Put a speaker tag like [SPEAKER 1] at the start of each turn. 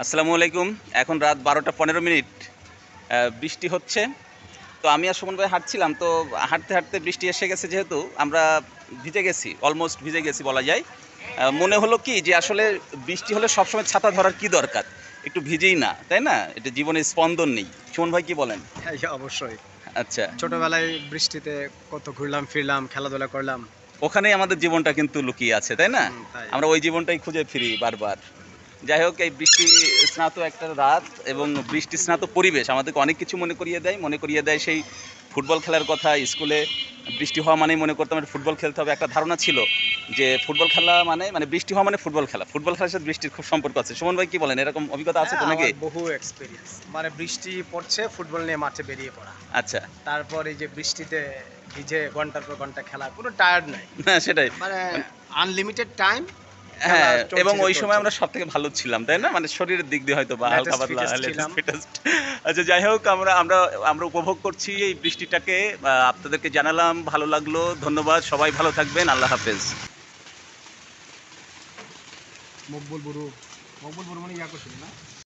[SPEAKER 1] আসসালামু আলাইকুম। এখন রাত বারোটা পনেরো মিনিট। বৃষ্টি হচ্ছে। তো আমি আর সুমন ভাই হাঁটছিলাম তো হাঁটতে হাঁটতে বৃষ্টি এসে গেছে যেহেতু আমরা ভিজে গেছি অলমোস্ট ভিজে গেছি বলা যায়। মনে হলো কি যে আসলে বৃষ্টি হলে সবসময় ছাতা ধরার কি দরকার? একটু ভিজেই না তাই না? এটা জীবনের স্পন্দন নেই। সুমন ভাই কি বলেন?
[SPEAKER 2] হ্যাঁ অবশ্যই।
[SPEAKER 1] আচ্ছা।
[SPEAKER 2] ছোটবেলায় বৃষ্টিতে কত ঘুরলাম ফিরলাম খেলাধুলা করলাম।
[SPEAKER 1] ওখানেই আমাদের জীবনটা কিন্তু লুকিয়ে আছে তাই না? আমরা ওই জীবনটাই খুঁজে ফিরি বারবার। যাই হোক এই বৃষ্টি স্নাত একটা রাত এবং বৃষ্টি স্নাত পরিবেশ। আমাদেরকে অনেক কিছু মনে করিয়ে দেয়। মনে করিয়ে দেয় সেই ফুটবল খেলার কথা স্কুলে বৃষ্টি হওয়া মানেই মনে করতাম একটা ফুটবল খেলতে হবে। একটা ধারণা ছিল যে ফুটবল খেলা মানে মানে বৃষ্টি হওয়া মানে ফুটবল খেলা। ফুটবল খেলার সাথে বৃষ্টির খুব সম্পর্ক আছে। সুমন ভাই কি বলেন? এরকম অভিজ্ঞতা আছে তো
[SPEAKER 2] হ্যাঁ,
[SPEAKER 1] নাকি?
[SPEAKER 2] বহু এক্সপিরিয়েন্স মানে বৃষ্টি পড়ছে ফুটবল নিয়ে মাঠে বেরিয়ে পড়া।
[SPEAKER 1] আচ্ছা।
[SPEAKER 2] তারপর এই যে বৃষ্টিতে ভিজে ঘণ্টার পর ঘণ্টা খেলা কোনো টায়ার্ড নাই।
[SPEAKER 1] হ্যাঁ সেটাই।
[SPEAKER 2] মানে আনলিমিটেড টাইম
[SPEAKER 1] হ্যাঁ এবং ওই সময় আমরা সব থেকে ভালো ছিলাম তাই না? মানে শরীরের দিক দিয়ে হয়তো বা হালকা পাতলা। আচ্ছা যাই হোক আমরা আমরা আমরা উপভোগ করছি এই বৃষ্টিটাকে। আপনাদেরকে জানালাম ভালো লাগল ধন্যবাদ সবাই ভালো থাকবেন আল্লাহ হাফেজ।
[SPEAKER 2] মকবুল বুরু মকবুল বুরু মানে ইয়া করছিল না?